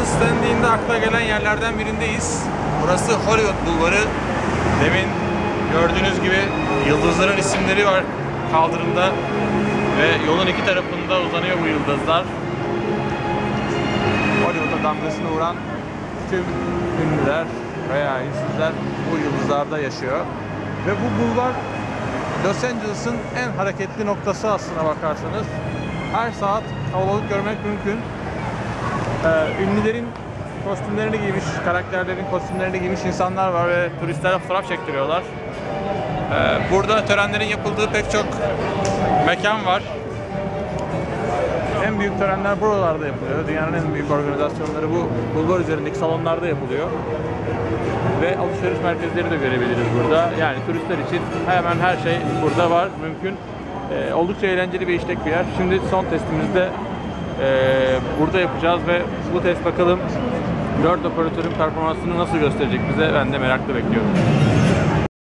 Angeles dendiğinde akla gelen yerlerden birindeyiz. Burası Hollywood Bulvarı. Demin gördüğünüz gibi yıldızların isimleri var kaldırımda ve yolun iki tarafında uzanıyor bu yıldızlar. Hollywood'a damgasını vuran tüm ünlüler veya ünsüzler bu yıldızlarda yaşıyor. Ve bu bulvar Los Angeles'ın en hareketli noktası aslına bakarsanız. Her saat kalabalık görmek mümkün. Ee, ünlülerin kostümlerini giymiş, karakterlerin kostümlerini giymiş insanlar var ve turistlere fotoğraf çektiriyorlar. Ee, burada törenlerin yapıldığı pek çok mekan var. En büyük törenler buralarda yapılıyor. Dünyanın en büyük organizasyonları bu bulvar üzerindeki salonlarda yapılıyor. Ve alışveriş merkezleri de görebiliriz burada. Yani turistler için hemen her şey burada var, mümkün. Ee, oldukça eğlenceli ve işlek bir yer. Şimdi son testimizde burada yapacağız ve bu test bakalım 4 operatörün performansını nasıl gösterecek bize ben de merakla bekliyorum.